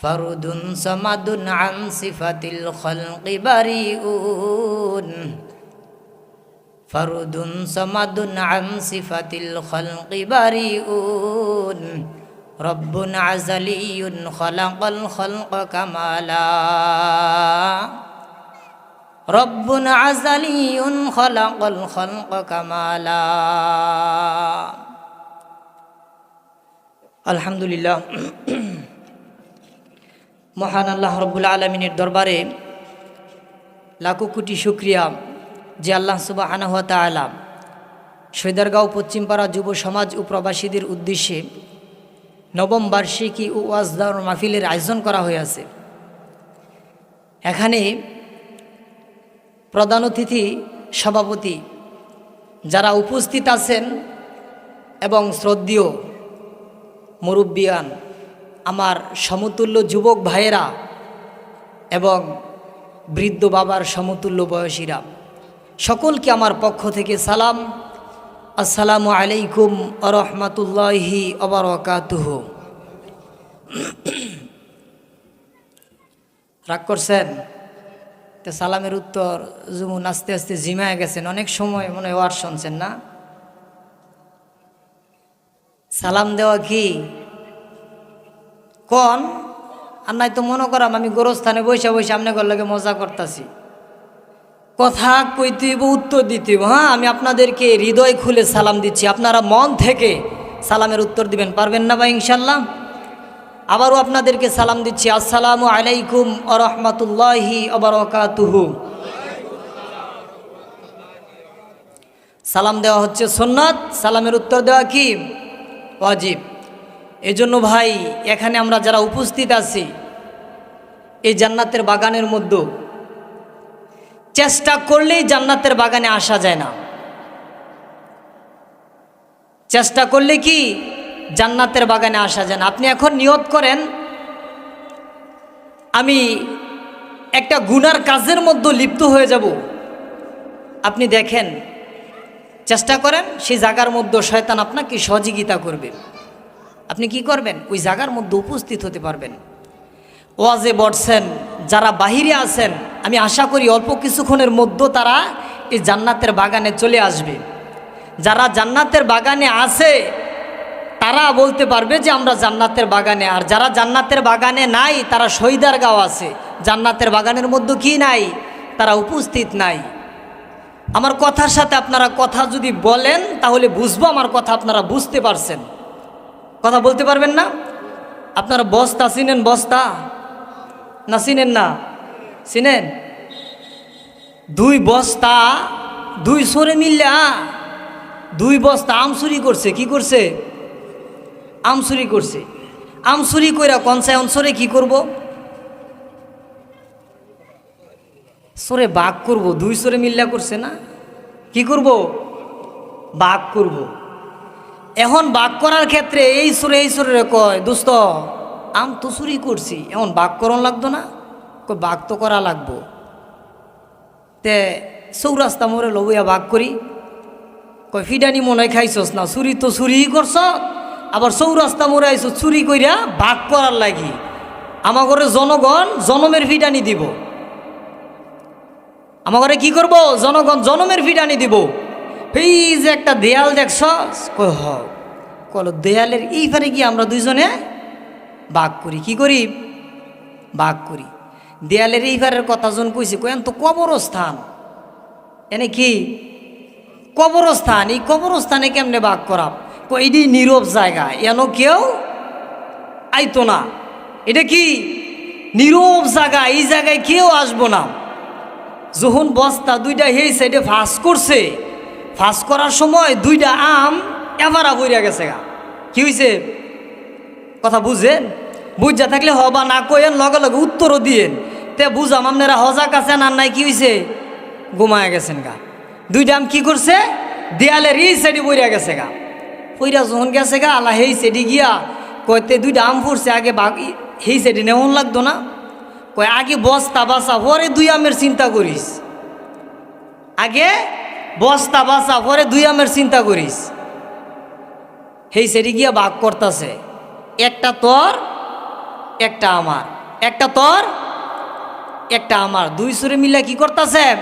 فرد صمد عن صفة الخلق بريئون فرد صمد عن صفة الخلق بريئون رب عزلي خلق الخلق كمالا رب عزلي خلق الخلق كمالا الحمد لله মহান আল্লাহ রব্বুল আলমিনের দরবারে লাখো কোটি শুক্রিয়া যে আল্লাহ সুবাহ আলাম সৈদারগাঁও, পশ্চিমপাড়া যুব সমাজ ও প্রবাসীদের উদ্দেশ্যে নবম বার্ষিকী ও ওয়াজদার মাহফিলের আয়োজন করা হয়েছে এখানে প্রধান অতিথি, সভাপতি যারা উপস্থিত আছেন এবং শ্রদ্ধীয় মুরব্বিয়ান আমার সমতুল্য যুবক ভাইয়েরা এবং বৃদ্ধ বাবার সমতুল্য বয়সীরা, সকলকে আমার পক্ষ থেকে সালাম। আসসালামু আলাইকুম আরহামাতুল্লাহি অবরকাতুহ রাগ করছেন? তো সালামের উত্তর যেমন আস্তে আস্তে জিমায় গেছেন, অনেক সময় মনে হয় ওয়ার শুনছেন না? সালাম দেওয়া কি? কন, আর নাই তো মনে করাম আমি গোরস্থানে বসে বসে আপনি লাগে মজা করতেছি। কথা কইতে উত্তর দিতে হ্যাঁ আমি আপনাদেরকে হৃদয় খুলে সালাম দিচ্ছি। আপনারা মন থেকে সালামের উত্তর দিবেন, পারবেন না ভাই ইনশাল্লাহ আবারও আপনাদেরকে সালাম দিচ্ছি। আসসালামু আলাইকুম আরহামাতুল্লাহি আবরকাতুহু সালাম দেওয়া হচ্ছে সোননাথ সালামের উত্তর দেওয়া কি? ওয়াজিব। এজন্য ভাই, এখানে আমরা যারা উপস্থিত আছি, এই জান্নাতের বাগানের মধ্যে, চেষ্টা করলেই জান্নাতের বাগানে আসা যায় না। চেষ্টা করলে কি জান্নাতের বাগানে আসা যায় না। আপনি এখন নিয়ত করেন, আমি একটা গুনার কাজের মধ্যে লিপ্ত হয়ে যাব। আপনি দেখেন, চেষ্টা করেন, সেই জায়গার মধ্যে শয়তান আপনাকে সহযোগিতা করবে। আপনি কি করবেন? ওই জায়গার মধ্যে উপস্থিত হতে পারবেন। ওয়াজে বটছেন যারা বাহিরে আছেন, আমি আশা করি অল্প কিছুক্ষণের মধ্যে তারা এই জান্নাতের বাগানে চলে আসবে। যারা জান্নাতের বাগানে আছে, তারা বলতে পারবে যে আমরা জান্নাতের বাগানে। আর যারা জান্নাতের বাগানে নাই, তারা শহীদার গাঁও আছে। জান্নাতের বাগানের মধ্যে কি নাই? তারা উপস্থিত নাই। আমার কথার সাথে আপনারা কথা যদি বলেন, তাহলে বুঝব আমার কথা আপনারা বুঝতে পারছেন। কথা বলতে পারবেন না? আপনারা বস্তা চিনেন বস্তা না, চিনেন না? চিনেন? দুই বস্তা দুই সরে মিললে দুই বস্তা আমসুরি করছে, কি করছে? আমসুরি করছে। আম চুরি কইরা কনসায় অঞ্চলে কি করব? সরে বাঘ করব, দুই সরে মিল্লা করছে না? কি করব? বাঘ করব। এখন বাক করার ক্ষেত্রে এই সুরে এই সুরে কয়, দোস্ত, আম তো চুরি করছি। এখন বাক করন লাগতো না? কই বাঘ তো করা লাগবো। তে চৌরাস্তা মোড়ে লবইয়া বাক করি। কয়, ফিডানি মনে খাইছস না, চুরি তো চুরিই করছ। আবার চৌরাস্তা মোড়ে আইস চুরি কইরা বাঘ করার লাগি। আমার ঘরে জনগণ জনমের ফিডানি দিব। আমার ঘরে কি করব? জনগণ জনমের ফিডানি দিব। এই যে একটা দেয়াল দেখছ কয় হ, কল দেয়ালের এইখানে গিয়ে আমরা দুইজনে বাঘ করি। কি করি? বাঘ করি। দেয়ালের এই এইবারের কথা জন কইছি কয়েন তো কবরস্থান। এনে কি? কবরস্থান। এই কবরস্থানে কেমনে বাঘ করাব এইটি নীরব জায়গা, এন কেউ আইতো না। এটা কি? নীরব জায়গা, এই জায়গায় কেউ আসব না। যখন বস্তা দুইটা হেই সাইডে ফাঁস করছে। ফাঁস করার সময় দুইটা আম এবারা বইরা গেছে গা। কি হয়েছে কথা বুঝেন বুঝা থাকলে হবা না কইেন লগে লগে উত্তরও দিয়েন। তে বুঝাম, আপনারা হজা কাছে আর নাই, কি হয়েছে ঘুমায় গেছেন গা। দুইটা আম কি করছে? দেয়ালের এই সাইডে বইরা গেছে গা। পইরা যখন গেছে গা, আল্লাহ হেই সাইডে গিয়া কয়তে দুইটা আম ফুরছে, আগে হেই সাইডে নেমন লাগতো না। কয়, আগে বস্তা বাসা পরে দুই আমের চিন্তা করিস। আগে বস্তা বাসা পরে দুই আমের চিন্তা করিস। হেই, সেটি গিয়া বাঘ করতেছে। একটা তোর, একটা আমার। একটা তোর, একটা আমার। দুই সুরে মিলে কি করতেছে?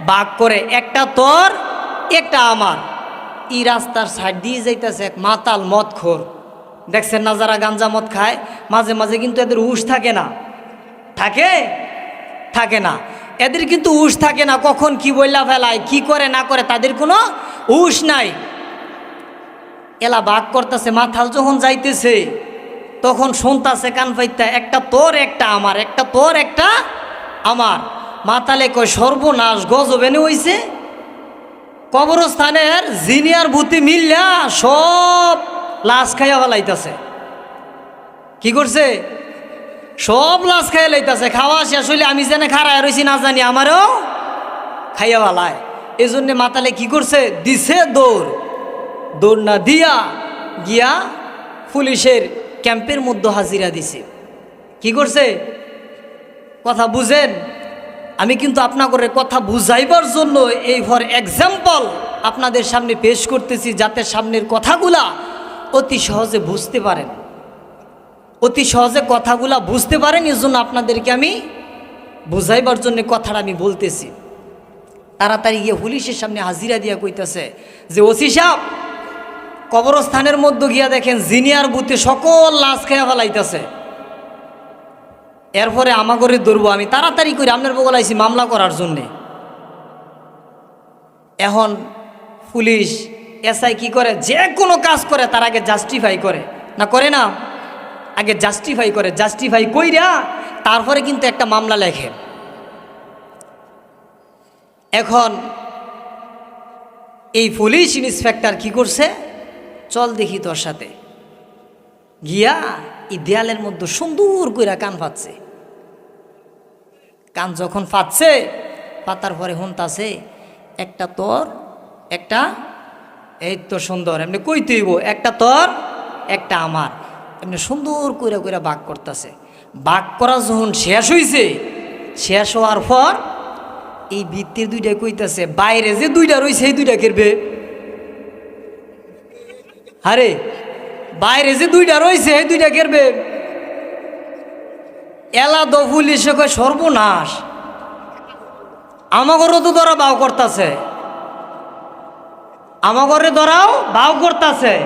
বাঘ করে, একটা তোর, একটা আমার। এই রাস্তার সাইড দিয়ে যাইতেছে এক মাতাল মদ খোর দেখছেন না যারা গাঞ্জা মদ খায়? মাঝে মাঝে কিন্তু এদের হুশ থাকে না। থাকে? থাকে না। এদের কিন্তু হুশ থাকে না, কখন কি বইলা ফেলায়, কি করে, না করে, তাদের কোনো হুশ নাই। এলা বাঘ করতেছে, মাথাল যখন যাইতেছে, তখন শুনতাছে, কান পাইতা একটা তোর, একটা আমার, একটা তোর, একটা আমার। মাতালে কয়, সর্বনাশ গজবেনে হইছে। কবরস্থানের জিনিয়ার ভূতি মিললা সব লাশ খাইয়া ফেলাইতেছে। কি করছে? সব লাশ খাইয়া লাইতেছে, খাওয়া শেষ হইলে আমি যেন খারায় রয়েছি না জানি, আমারও খাইয়া ফেলায় এই জন্যে মাতালে কি করছে? দিছে দৌড়। দৌড় না দিয়া গিয়া পুলিশের ক্যাম্পের মধ্যে হাজিরা দিছে। কি করছে? কথা বুঝেন? আমি কিন্তু আপনাদের কথা বুঝাইবার জন্য এই ফর এক্সাম্পল আপনাদের সামনে পেশ করতেছি, যাতে সামনের কথাগুলা অতি সহজে বুঝতে পারেন। অতি সহজে কথাগুলা বুঝতে পারেন এই জন্য আপনাদেরকে আমি বুঝাইবার জন্য কথাটা আমি বলতেছি। তাড়াতাড়ি গিয়ে পুলিশের সামনে হাজিরা দিয়া কইতেছে যে, ওসি সাহেব, কবরস্থানের মধ্যে গিয়া দেখেন জিনিয়ার বুথে সকল লাশ খেয়া ফেলাইতেছে। এরপরে আমাগরে ধরবো, আমি তাড়াতাড়ি করে আপনার বগলাইছি মামলা করার জন্যে। এখন পুলিশ, এসআই কি করে? যে কোনো কাজ করে, তার আগে জাস্টিফাই করে। না করে না? আগে জাস্টিফাই করে জাস্টিফাই কইরা তারপরে কিন্তু একটা মামলা লেখে। এখন এই পুলিশ ইন্সপেক্টর কি করছে? চল দেখি তোর সাথে। গিয়া এই দেয়ালের মধ্যে সুন্দর কইরা কান পাচ্ছে কান যখন পাচ্ছে পাতার পরে হুনতাছে, একটা তোর, একটা, এই তো সুন্দর, এমনি কই তুইব একটা তোর, একটা আমার। এমনি সুন্দর কইরা কইরা বাক করতেছে। বাক করা যখন শেষ হইছে, শেষ হওয়ার পর এই বৃত্তির দুইটা কইতাছে, বাইরে যে দুইটা রইছে, এই দুইটা কেরবে? আরে, বাইরে যে দুইটা রয়েছে এই দুইটা কেরবে? এলা দফুল কয় সর্বনাশ। আমাগরও তো ধরা বাউ করতেছে। আমাগরে ধরাও বাউ করতেছে।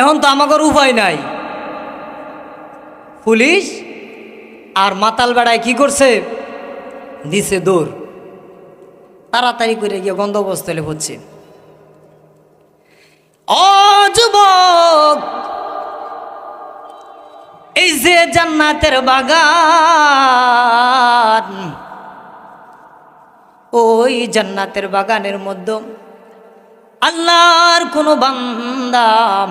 এখন তো আমাগর উপায় নাই। পুলিশ আর মাতাল বেড়ায় কি করছে? দিছে দৌড়। তাড়াতাড়ি করে গিয়ে গন্ধবস্থলে হচ্ছে অযুবক এই যে জান্নাতের বাগান, ওই জান্নাতের বাগানের মধ্যে আল্লাহর কোনো বান্দাম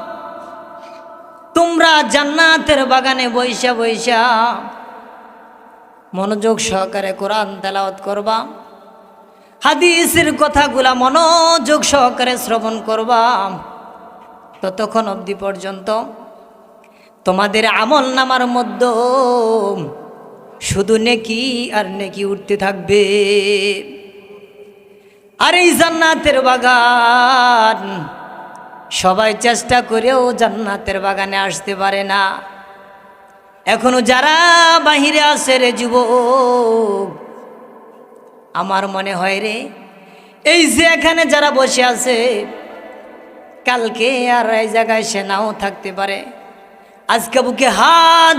তোমরা জান্নাতের বাগানে বৈশা বৈশা মনোযোগ সহকারে কোরআন তেলাওয়াত করবা, হাদিসের কথাগুলা মনোযোগ সহকারে শ্রবণ করবা। ততক্ষণ অবধি পর্যন্ত তোমাদের আমল নামার মধ্যে শুধু নেকি আর নেকি উঠতে থাকবে। আর এই জান্নাতের বাগান সবাই চেষ্টা করেও জান্নাতের বাগানে আসতে পারে না। এখনও যারা বাহিরে আসে রে যুবক, আমার মনে হয় রে, এই যে এখানে যারা বসে আছে, কালকে আর এই জায়গায় সে নাও থাকতে পারে। আজকে বুকে হাত